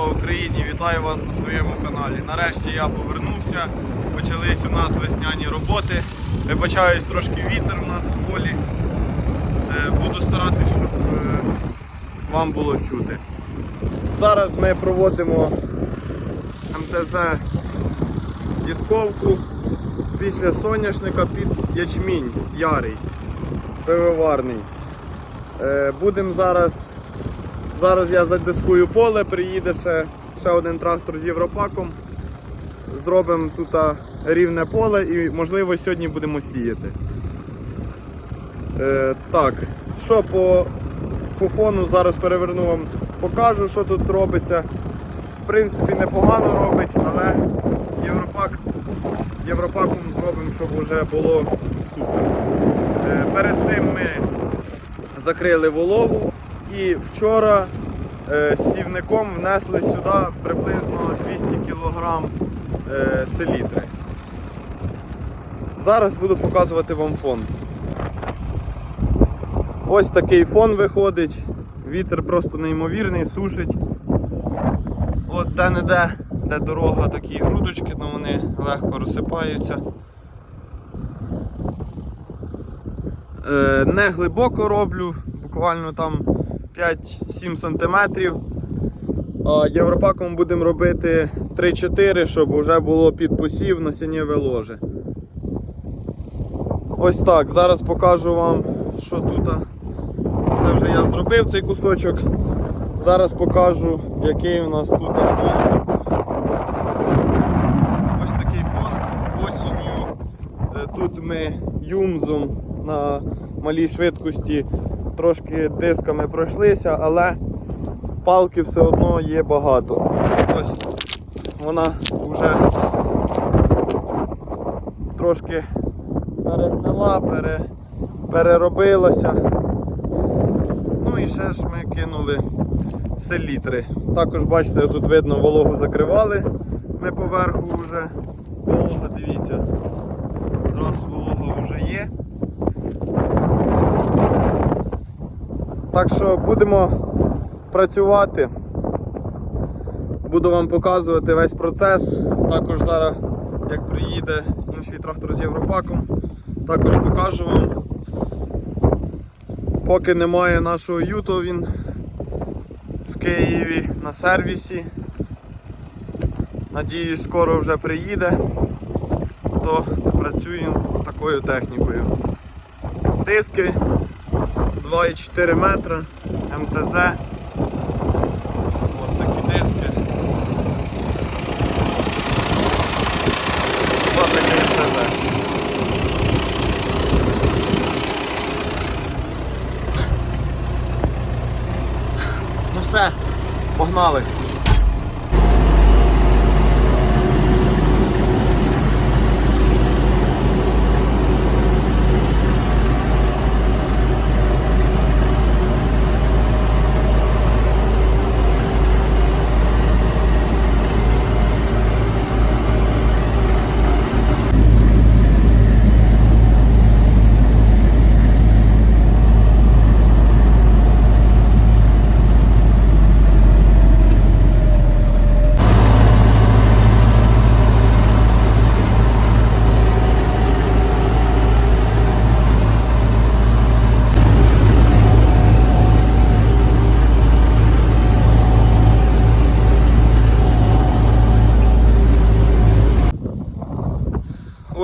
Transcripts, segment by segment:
Слава Україні! Вітаю вас на своєму каналі. Нарешті я повернувся. Почались у нас весняні роботи. Вибачаюсь, трошки вітер у нас в полі. Е, Буду старатись, щоб е, вам було чути. Зараз ми проводимо МТЗ дисковку після соняшника під ячмінь ярий, пивоварний. Е, Будемо зараз Зараз я задискую поле, приїде ще, один трактор з Європаком. Зробимо тут рівне поле і можливо сьогодні будемо сіяти. Е, так, що по, по фону зараз переверну вам, покажу, що тут робиться. В принципі, непогано робить, але Європак, Європаком зробимо, щоб вже було супер. Е, перед цим ми закрили вологу і вчора е, сівником внесли сюди приблизно 200 кг е, селітри. Зараз буду показувати вам фон. Ось такий фон виходить. Вітер просто неймовірний, сушить. От де-не-де, де дорога, такі грудочки, але вони легко розсипаються. Е, не глибоко роблю, буквально там 5-7 см. Європаком будемо робити 3-4, щоб вже було під посів насіннєве ложе. Ось так, зараз покажу вам, що тут. Це вже я зробив цей кусочок. Зараз покажу, який у нас тут фон. Ось такий фон осінню. Е, Тут ми юмзом на малій швидкості трошки дисками пройшлися, але палки все одно є багато. Ось вона вже трошки перегнила, пере, переробилася. Ну і ще ж ми кинули селітри. Також бачите, тут видно вологу закривали ми поверху вже. Волога, дивіться. Раз волога вже є. Так що будемо працювати. Буду вам показувати весь процес. Також зараз, як приїде інший трактор з Європаком, також покажу вам. Поки немає нашого юто, він в Києві на сервісі. Надіюсь, скоро вже приїде, то працюємо такою технікою. Диски 2,4 метра, МТЗ. Ось такі диски. Ось таке МТЗ. Ну все, погнали.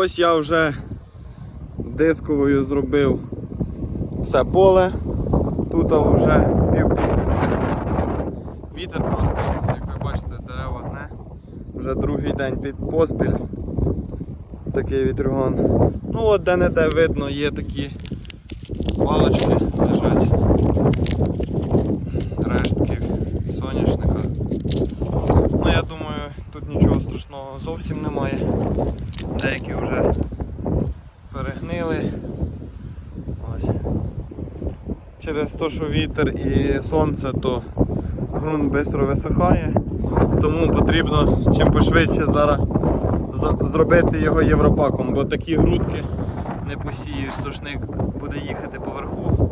Ось я вже дисковою зробив все поле. Тут вже пів. Вітер просто, як ви бачите, дерева гне. Вже другий день під поспіль. Такий вітрюган. Ну от де-не-де видно, є такі палочки лежать. Рештки соняшника. Ну я думаю, тут нічого страшного зовсім немає. Деякі вже перегнили. Ось. Через те, що вітер і сонце, то ґрунт швидко висихає, тому потрібно чим пошвидше зараз зробити його європаком, бо такі грудки не посієш, сушник буде їхати поверху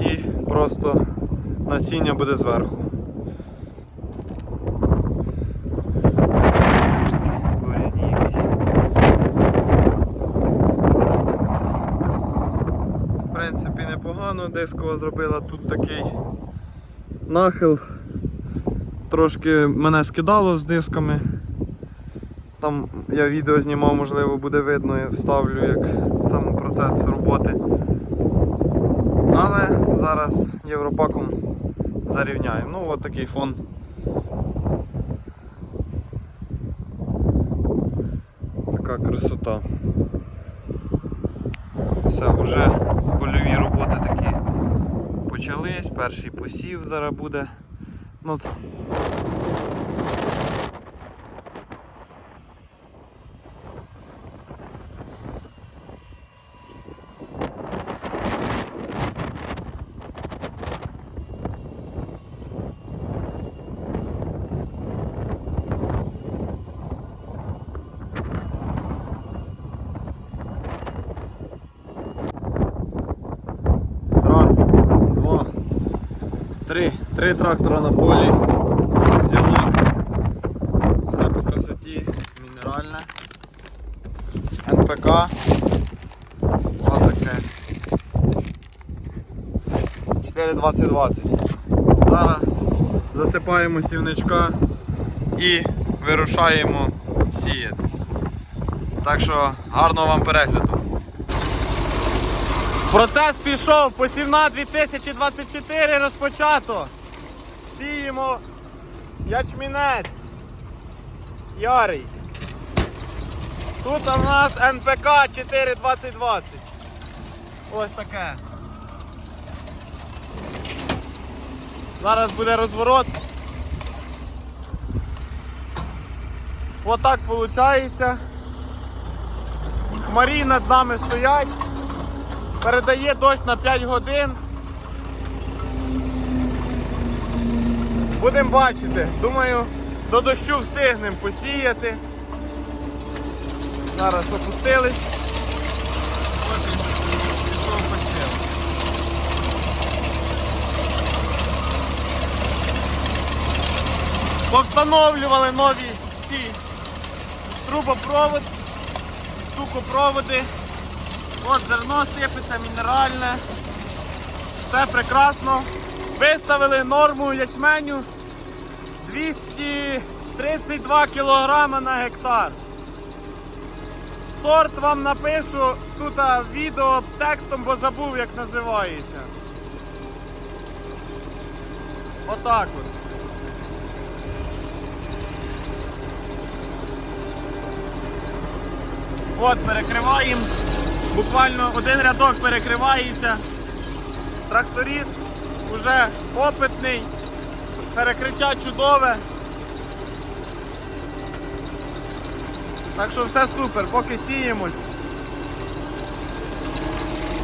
і просто насіння буде зверху. Непогано дискова зробила. Тут такий нахил. Трошки мене скидало з дисками. Там я відео знімав, можливо, буде видно, я вставлю як сам процес роботи. Але зараз європаком зарівняємо. Ну от такий фон. Така красота. Все, вже польові роботи такі почались, перший посів зараз буде. Ну, це... Раз, два, три. Три трактора на полі. Зілок. Все по красоті. Мінеральне. НПК. Отаке. 42020. Зараз засипаємо сівничка і вирушаємо сіятись. Так що гарного вам перегляду. Процес пішов, посівна 2024 розпочато. Сіємо ячмінець. Ярий. Тут у нас НПК 42020. Ось таке. Зараз буде розворот. Отак виходить. Хмарі над нами стоять. Передає дощ на 5 годин. Будемо бачити. Думаю, до дощу встигнемо посіяти. Зараз опустились. Ось пішов посів. Повстановлювали нові ці трубопровод, стукопроводи. От зерно сипеться, мінеральне. Все прекрасно. Виставили норму ячменю 232 кг на гектар. Сорт вам напишу тут відео текстом, бо забув як називається. Отак от. От перекриваємо. Буквально один рядок перекривається. Тракторист вже опитний, перекриття чудове. Так що все супер, поки сіємось.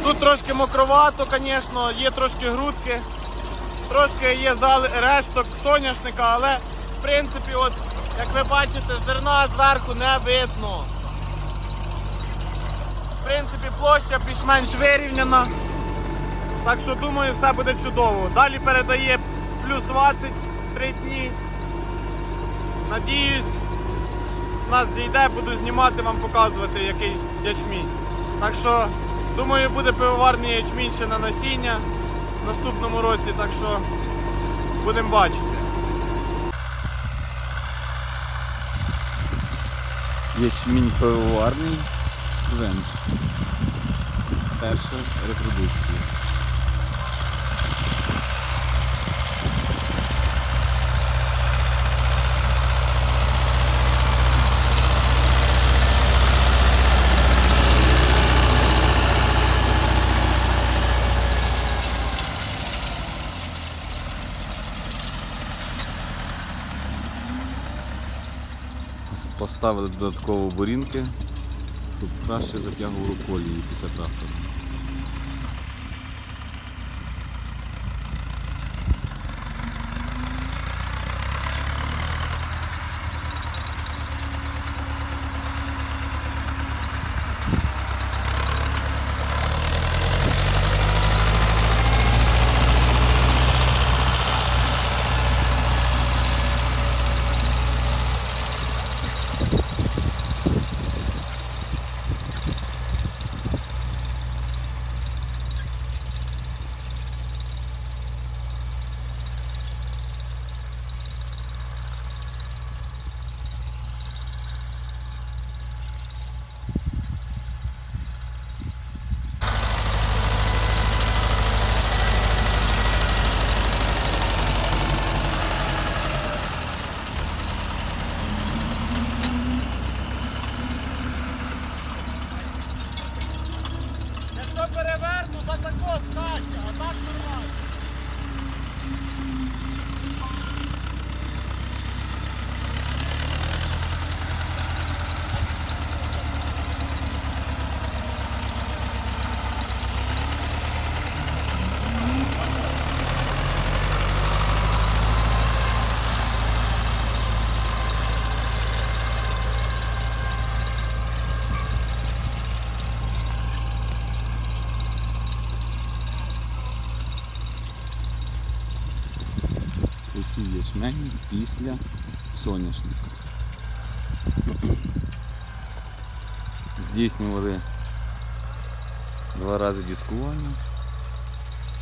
Тут трошки мокровато, звісно, є трошки грудки, трошки є решток соняшника, але в принципі, от, як ви бачите, зерна зверху не видно. В принципі, площа більш-менш вирівняна. Так що думаю, все буде чудово. Далі передає плюс 23 дні. Надіюсь, нас зійде, буду знімати, вам показувати, який ячмінь. Так що, думаю, буде пивоварний ячмінь ще на насіння в наступному році, так що будемо бачити. Ячмінь пивоварний венч. Перша репродукція. Поставили додатково борінки, щоб краще затягувало колії після трактора. хто скаче, а так нормально. після соняшника. Здійснювали два рази дискування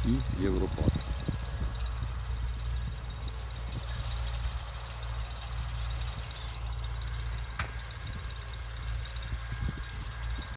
і Європак.